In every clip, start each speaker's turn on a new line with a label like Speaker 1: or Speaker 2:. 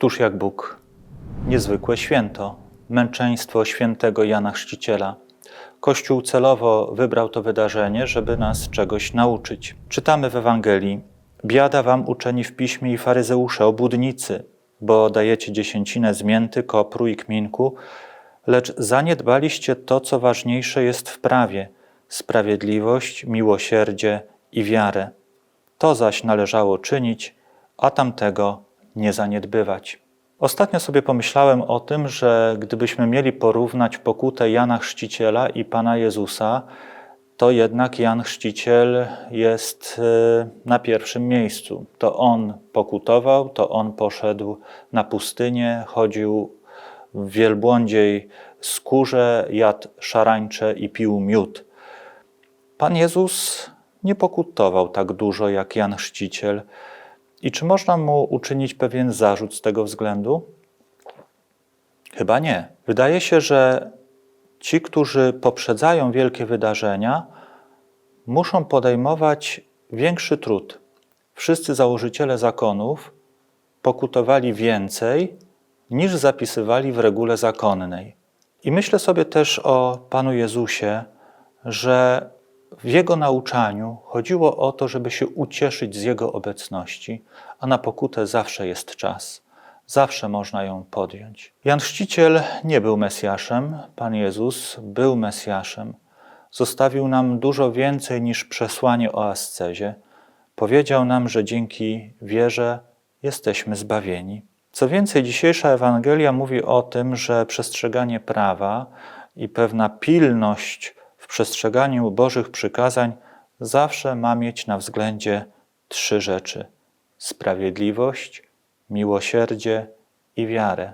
Speaker 1: Któż jak Bóg? Niezwykłe święto, męczeństwo świętego Jana Chrzciciela. Kościół celowo wybrał to wydarzenie, żeby nas czegoś nauczyć. Czytamy w Ewangelii: Biada wam uczeni w piśmie i faryzeusze, obłudnicy, bo dajecie dziesięcinę z mięty, kopru i kminku, lecz zaniedbaliście to, co ważniejsze jest w prawie sprawiedliwość, miłosierdzie i wiarę. To zaś należało czynić, a tamtego nie zaniedbywać. Ostatnio sobie pomyślałem o tym, że gdybyśmy mieli porównać pokutę Jana Chrzciciela i Pana Jezusa, to jednak Jan Chrzciciel jest y, na pierwszym miejscu. To on pokutował, to on poszedł na pustynię, chodził w wielbłądziej skórze, jadł szarańcze i pił miód. Pan Jezus nie pokutował tak dużo jak Jan Chrzciciel. I czy można mu uczynić pewien zarzut z tego względu? Chyba nie. Wydaje się, że ci, którzy poprzedzają wielkie wydarzenia, muszą podejmować większy trud. Wszyscy założyciele zakonów pokutowali więcej niż zapisywali w regule zakonnej. I myślę sobie też o Panu Jezusie, że w Jego nauczaniu chodziło o to, żeby się ucieszyć z Jego obecności, a na pokutę zawsze jest czas. Zawsze można ją podjąć. Jan Chrzciciel nie był Mesjaszem, Pan Jezus był Mesjaszem. Zostawił nam dużo więcej niż przesłanie o ascezie. Powiedział nam, że dzięki wierze jesteśmy zbawieni. Co więcej, dzisiejsza Ewangelia mówi o tym, że przestrzeganie prawa i pewna pilność przestrzeganiu Bożych przykazań zawsze ma mieć na względzie trzy rzeczy: sprawiedliwość, miłosierdzie i wiarę.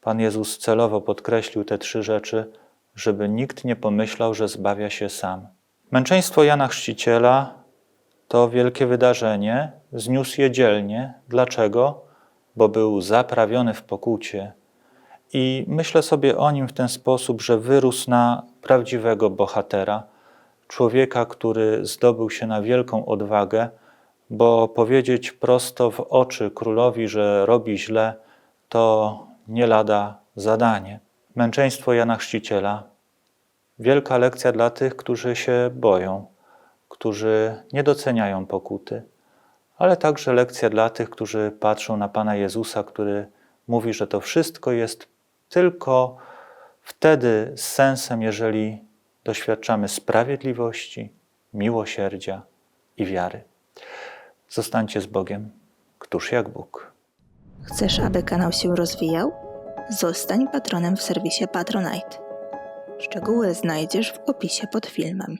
Speaker 1: Pan Jezus celowo podkreślił te trzy rzeczy, żeby nikt nie pomyślał, że zbawia się sam. Męczeństwo Jana Chrzciciela to wielkie wydarzenie, zniósł je dzielnie. Dlaczego? Bo był zaprawiony w pokucie. I myślę sobie o nim w ten sposób, że wyrósł na prawdziwego bohatera, człowieka, który zdobył się na wielką odwagę, bo powiedzieć prosto w oczy królowi, że robi źle, to nie lada zadanie. Męczeństwo Jana Chrzciciela wielka lekcja dla tych, którzy się boją, którzy nie doceniają pokuty, ale także lekcja dla tych, którzy patrzą na Pana Jezusa, który mówi, że to wszystko jest tylko wtedy z sensem, jeżeli doświadczamy sprawiedliwości, miłosierdzia i wiary. Zostańcie z Bogiem, któż jak Bóg.
Speaker 2: Chcesz, aby kanał się rozwijał? Zostań patronem w serwisie Patronite. Szczegóły znajdziesz w opisie pod filmem.